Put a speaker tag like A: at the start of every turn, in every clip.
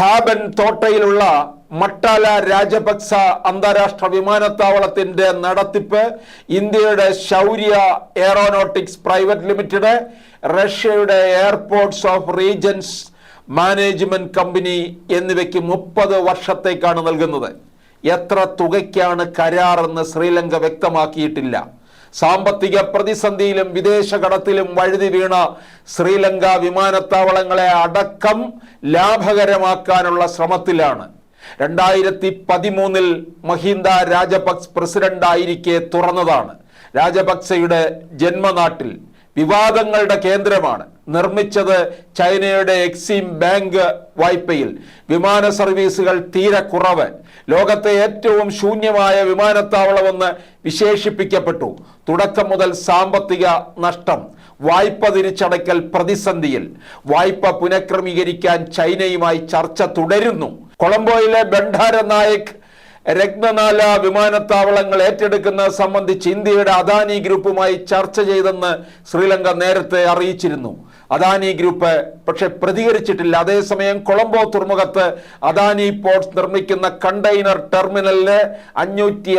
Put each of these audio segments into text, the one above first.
A: ഹാബൻ തോട്ടയിലുള്ള മട്ടാല രാജപക്സ അന്താരാഷ്ട്ര വിമാനത്താവളത്തിന്റെ നടത്തിപ്പ് ഇന്ത്യയുടെ ശൗര്യ എയറോനോട്ടിക്സ് പ്രൈവറ്റ് ലിമിറ്റഡ് റഷ്യയുടെ airports of regions management company എന്നിവയ്ക്ക് മുപ്പത് വർഷത്തേക്കാണ് നൽകുന്നത്. എത്ര തുകയ്ക്കാണ് കരാറെന്ന് ശ്രീലങ്ക വ്യക്തമാക്കിയിട്ടില്ല. സാമ്പത്തിക പ്രതിസന്ധിയിലും വിദേശ കടത്തിലും വഴുതി വീണ ശ്രീലങ്ക വിമാനത്താവളങ്ങളെ അടക്കം ലാഭകരമാക്കാനുള്ള ശ്രമത്തിലാണ്. രണ്ടായിരത്തി പതിമൂന്നിൽ മഹീന്ദ രാജപക്സ് പ്രസിഡന്റായിരിക്കെ തുറന്നതാണ്. രാജപക്സയുടെ ജന്മനാട്ടിൽ വിവാദങ്ങളുടെ കേന്ദ്രമാണ്. നിർമ്മിച്ചത് ചൈനയുടെ എക്സിം ബാങ്ക് വായ്പയിൽ. വിമാന സർവീസുകൾ തീരെ കുറവ്. ലോകത്തെ ഏറ്റവും ശൂന്യമായ വിമാനത്താവളമെന്ന് വിശേഷിപ്പിക്കപ്പെട്ടു. തുടക്കം മുതൽ സാമ്പത്തിക നഷ്ടം. വായ്പ തിരിച്ചടയ്ക്കൽ പ്രതിസന്ധിയിൽ. വായ്പ പുനഃക്രമീകരിക്കാൻ ചൈനയുമായി ചർച്ച തുടരുന്നു. കൊളംബോയിലെ ബണ്ഡാര നായക് രത്നനാല വിമാനത്താവളങ്ങൾ ഏറ്റെടുക്കുന്നത് സംബന്ധിച്ച് ഇന്ത്യയുടെ അദാനി ഗ്രൂപ്പുമായി ചർച്ച ചെയ്തെന്ന് ശ്രീലങ്ക നേരത്തെ അറിയിച്ചിരുന്നു. അദാനി ഗ്രൂപ്പ് പക്ഷെ പ്രതികരിച്ചിട്ടില്ല. അതേസമയം കൊളംബോ തുറമുഖത്ത് അദാനി പോർട്ട്സ് നിർമ്മിക്കുന്ന കണ്ടെയ്നർ ടെർമിനലിന് അഞ്ഞൂറ്റി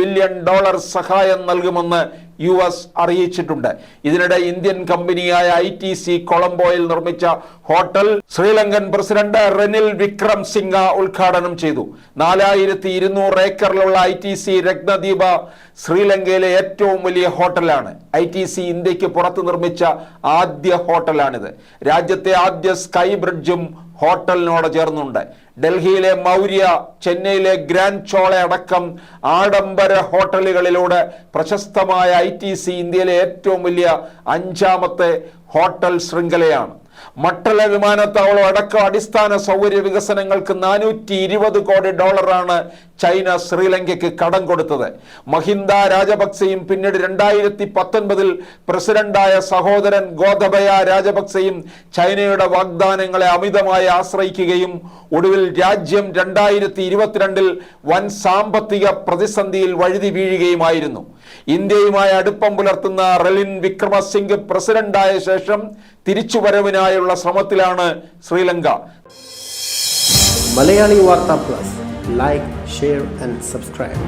A: ബില്യൺ ഡോളർ സഹായം നൽകുമെന്ന് യു എസ് അറിയിച്ചിട്ടുണ്ട്. ഇതിനിടെ ഇന്ത്യൻ കമ്പനിയായ ഐ ടി സി കൊളംബോയിൽ നിർമ്മിച്ച hotel Sri Lankan president Ranil Wickremesinghe ഉദ്ഘാടനം ചെയ്തു. നാലായിരത്തി ഇരുന്നൂറ് ഏക്കറിലുള്ള ഐ ടി സി രത്നദ്വീപ ശ്രീലങ്കയിലെ ഏറ്റവും വലിയ ഹോട്ടലാണ്. ഐ ടി സി ഇന്ത്യയ്ക്ക് പുറത്ത് നിർമ്മിച്ച ആദ്യ ഹോട്ടലാണിത്. രാജ്യത്തെ ആദ്യ സ്കൈ ബ്രിഡ്ജും ഹോട്ടലിനോട് ചേർന്നുണ്ട്. ഡൽഹിയിലെ മൗര്യ ചെന്നൈയിലെ ഗ്രാൻഡ് ചോള അടക്കം ആഡംബര ഹോട്ടലുകളിലൂടെ പ്രശസ്തമായ ഐ ഇന്ത്യയിലെ ഏറ്റവും വലിയ അഞ്ചാമത്തെ ഹോട്ടൽ ശൃംഖലയാണ്. മട്ടല വിമാനത്താവളം അടക്കം അടിസ്ഥാന സൗകര്യ വികസനങ്ങൾക്ക് നാനൂറ്റി ഇരുപത് കോടി ഡോളറാണ് ചൈന ശ്രീലങ്കയ്ക്ക് കടം കൊടുത്തത്. മഹിന്ദ രാജപക്സെയും പിന്നീട് രണ്ടായിരത്തി പത്തൊൻപതിൽ പ്രസിഡന്റായ സഹോദരൻ ഗോതബയ രാജപക്സെയും ചൈനയുടെ വാഗ്ദാനങ്ങളെ അമിതമായി ആശ്രയിക്കുകയും ഒടുവിൽ രാജ്യം രണ്ടായിരത്തി ഇരുപത്തിരണ്ടിൽ വൻ സാമ്പത്തിക പ്രതിസന്ധിയിൽ വഴുതി വീഴുകയുമായിരുന്നു. ഇന്ത്യയുമായി അടുപ്പം പുലർത്തുന്ന റെലിൻ വിക്രമസിംഗ് പ്രസിഡന്റായ ശേഷം ഉണ്ടായുള്ള ശ്രമത്തിലാണ് Sri Lanka.
B: Malayali Vartha plus. Like share and subscribe